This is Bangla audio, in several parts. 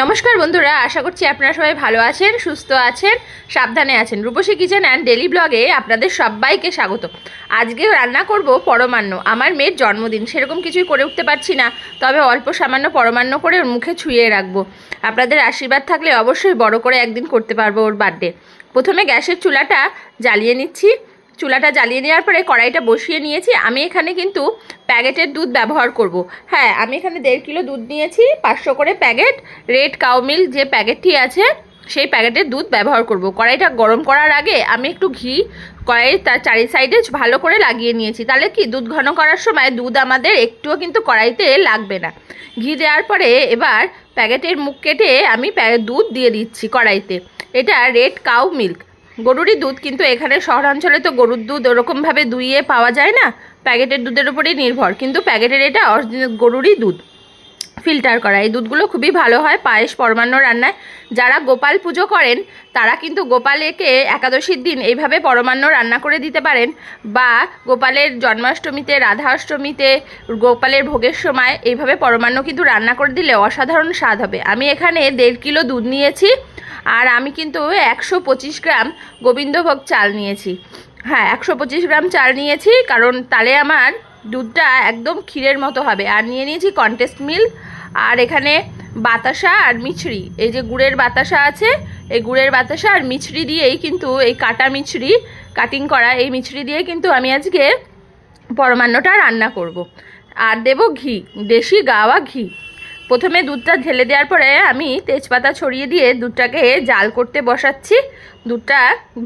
নমস্কার বন্ধুরা, আশা করছি আপনারা সবাই ভালো আছেন, সুস্থ আছেন, সাবধানে আছেন। রূপসী কিচেন অ্যান্ড ডেলি ব্লগে আপনাদের সবাইকে স্বাগত। আজকে রান্না করব পরমান্ন। আমার মেয়ের জন্মদিন, সেরকম কিছুই করে উঠতে পারছি না, তবে অল্প সামান্য পরমান্ন করে ওর মুখে ছুঁয়ে রাখব। আপনাদের আশীর্বাদ থাকলে অবশ্যই বড় করে একদিন করতে পারব ওর বার্থডে প্রথমে গ্যাসের চুলাটা জ্বালিয়ে নিচ্ছি। চুলাটা জ্বালিয়ে নেওয়ার পরে কড়াইটা বসিয়ে নিয়েছি। আমি এখানে কিন্তু প্যাকেটের দুধ ব্যবহার করব। হ্যাঁ আমি এখানে দেড় কিলো দুধ নিয়েছি, পাঁচশো করে প্যাকেট। রেড কাউ মিল্ক যে প্যাকেটটি আছে, সেই প্যাকেটের দুধ ব্যবহার করব। কড়াইটা গরম করার আগে আমি একটু ঘি, কড়াইয়ের তার চারি সাইডে ভালো করে লাগিয়ে নিয়েছি। তাহলে কি, দুধ ঘন করার সময় দুধ আমাদের একটুও কিন্তু কড়াইতে লাগবে না। ঘি দেওয়ার পরে এবার প্যাকেটের মুখ কেটে আমি দুধ দিয়ে দিচ্ছি কড়াইতে। এটা রেড কাউ মিল্ক। গরুরই দুধ, কিন্তু এখানে শহরাঞ্চলে তো গরুর দুধ ওরকমভাবে দুইয়ে পাওয়া যায় না। প্যাকেটের দুধের উপরেই নির্ভর, কিন্তু প্যাকেটের এটা গরুরই দুধ। ফিল্টার করা, এই দুধগুলো খুবই ভালো হয় পায়েস পরমান্ন রান্নায়। যারা গোপাল পুজো করেন, তারা কিন্তু গোপালেকে একাদশীর দিন এইভাবে পরমান্ন রান্না করে দিতে পারেন। বা গোপালের জন্মাষ্টমীতে, রাধাষ্টমীতে, গোপালের ভোগের সময় এইভাবে পরমান্ন কিন্তু রান্না করে দিলে অসাধারণ স্বাদ হবে। আমি এখানে দেড় কিলো দুধ নিয়েছি। আর আমি কিন্তু একশো পঁচিশ গ্রাম গোবিন্দভোগ চাল নিয়েছি। হ্যাঁ একশো পঁচিশ গ্রাম চাল নিয়েছি, কারণ তালে আমার দুধটা একদম ক্ষীরের মতো হবে। আর নিয়ে নিয়েছি কন্টেস্ট মিল, আর এখানে বাতাসা আর মিছরি। এই যে গুড়ের বাতাসা আছে, এই গুড়ের বাতাসা আর মিছরি দিয়েই কিন্তু এই কাটা মিছরি কাটিং করা এই মিছরি দিয়ে কিন্তু আমি আজকে পরমান্নটা রান্না করব। আর দেব ঘি, দেশি গাওয়া ঘি। প্রথমে দুধটা ঢেলে দেওয়ার পরে আমি তেজপাতা ছড়িয়ে দিয়ে দুধটাকে জাল করতে বসাচ্ছি। দুধটা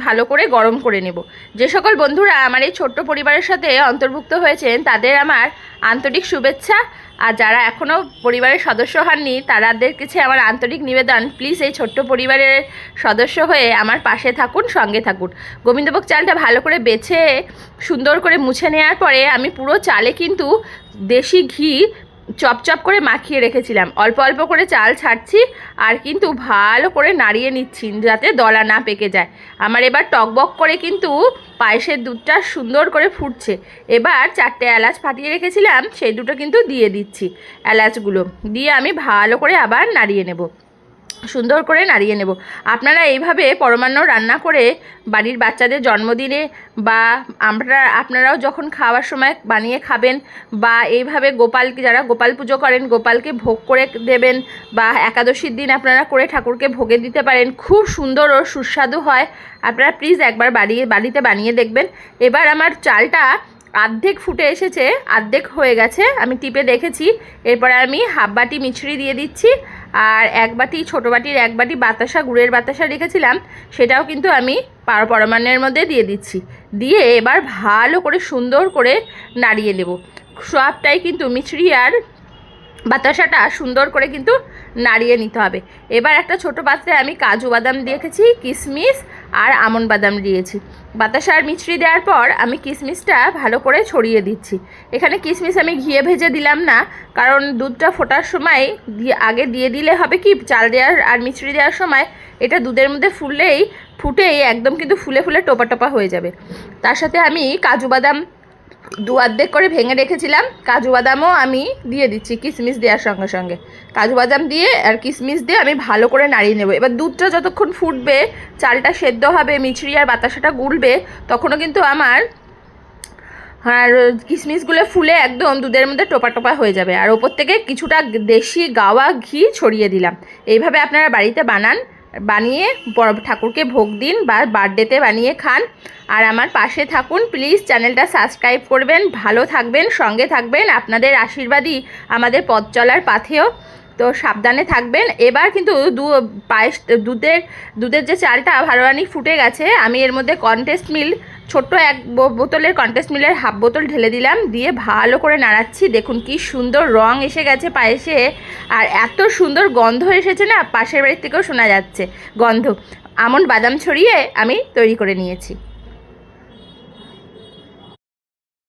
ভালো করে গরম করে নেব। যে সকল বন্ধুরা আমার এই ছোট্ট পরিবারের সাথে অন্তর্ভুক্ত হয়েছেন, তাদের আমার আন্তরিক শুভেচ্ছা। আর যারা এখনও পরিবারের সদস্য হননি, তাদের কাছে আমার আন্তরিক নিবেদন। প্লিজ এই ছোট্ট পরিবারের সদস্য হয়ে আমার পাশে থাকুন, সঙ্গে থাকুন। গোবিন্দভোগ চালটা ভালো করে বেছে, সুন্দর করে মুছে নেওয়ার পরে আমি পুরো চালে কিন্তু দেশি ঘি চপচপ করে মাখিয়ে রেখেছিলাম। অল্প অল্প করে চাল ছাড়ছি আর কিন্তু ভালো করে নাড়িয়ে নিচ্ছি যাতে দলা না পেকে যায়। আমার এবার টকবক করে কিন্তু পায়েসের দুধটা সুন্দর করে ফুটছে। এবার চারটে এলাচ ফাটিয়ে রেখেছিলাম, সেই দুটো কিন্তু দিয়ে দিচ্ছি এলাচগুলো। দিয়ে আমি ভালো করে আবার নাড়িয়ে নেব। সুন্দর করে নাড়িয়ে নেব। আপনারা এইভাবে পরমান্ন রান্না করে বাড়ির বাচ্চাদের জন্মদিনে বা আমরা, আপনারাও যখন খাওয়ার সময় বানিয়ে খাবেন বা এইভাবে গোপালকে, যারা গোপাল পুজো করেন, গোপালকে ভোগ করে দেবেন বা একাদশীর দিন আপনারা করে ঠাকুরকে ভোগে দিতে পারেন, খুব সুন্দর ও সুস্বাদু হয়। আপনারা প্লিজ একবার বাড়িয়ে, বাড়িতে বানিয়ে দেখবেন। এবার আমার চালটা আর্ধেক ফুটে এসেছে আর্ধেক হয়ে গেছে, আমি টিপে দেখেছি। এরপরে আমি হাফ বাটি মিছরি দিয়ে দিচ্ছি। আর এক বাটি, ছোটো বাটির এক বাটি বাতাসা, গুড়ের বাতাসা রেখেছিলাম, সেটাও কিন্তু আমি পার পরমাণের মধ্যে দিয়ে দিচ্ছি। দিয়ে এবার ভালো করে সুন্দর করে নাড়িয়ে নেব সবটাই কিন্তু মিছরি আর বাতাসাটা সুন্দর করে কিন্তু নাড়িয়ে নিতে হবে। এবার একটা ছোট পাত্রে আমি কাজু বাদাম দিয়েছি কিশমিশ আর আমন বাদাম দিয়েছি। বাতাসা আর মিছরি দেওয়ার পর আমি কিশমিশটা ভালো করে ছড়িয়ে দিচ্ছি। এখানে কিশমিশ আমি ঘিয়ে ভেজে দিলাম না, কারণ দুধটা ফোটার সময় দিয়ে, আগে দিয়ে দিলে হবে কি, চাল দেওয়ার আর মিছরি দেওয়ার সময় এটা দুধের মধ্যে ফুললেই ফুটেই একদম কিন্তু ফুলে ফুলে টোপা টোপা হয়ে যাবে। তার সাথে আমি কাজু বাদাম দু অর্ধেক করে ভেঙে রেখেছিলাম। কাজু বাদামও আমি দিয়ে দিচ্ছি কিশমিশ দেওয়ার সঙ্গে সঙ্গে। কাজু বাদাম দিয়ে আর কিশমিশ দিয়ে আমি ভালো করে নাড়িয়ে নেব। এবার দুধটা যতক্ষণ ফুটবে, চালটা সেদ্ধ হবে, মিছরি আর বাতাসাটা গুলবে, তখনও কিন্তু আমার আর কিশমিশগুলো ফুলে একদম দুধের মধ্যে টোপা টোপা হয়ে যাবে। আর ওপর থেকে কিছুটা দেশি গাওয়া ঘি ছড়িয়ে দিলাম। এইভাবে আপনারা বাড়িতে বানান। বানিয়ে ঠাকুরকে ভোগ দিন বা বার্থডেতে বানিয়ে খান। আর আমার পাশে থাকুন প্লিজ চ্যানেলটা সাবস্ক্রাইব করবেন। ভালো থাকবেন, সঙ্গে থাকবেন। আপনাদের আশীর্বাদই আমাদের পথ চলার পাথেও তো সাবধানে থাকবেন। এবার কিন্তু দু পায়েস, দুধের দুধের যে চালটা ভালোয়ানি ফুটে গেছে, আমি এর মধ্যে কনটেস্ট মিল ছোট্ট এক বোতলের কন্টেস্ট মিলের হাফ বোতল ঢেলে দিলাম, দিয়ে ভালো করে নাড়াচ্ছি। দেখুন কি সুন্দর রং এসে গেছে পায়েসে, আর এত সুন্দর গন্ধ এসেছে না, পাশের বাড়ির থেকেও শোনা যাচ্ছে গন্ধ। আমন্ড বাদাম ছড়িয়ে আমি তৈরি করে নিয়েছি।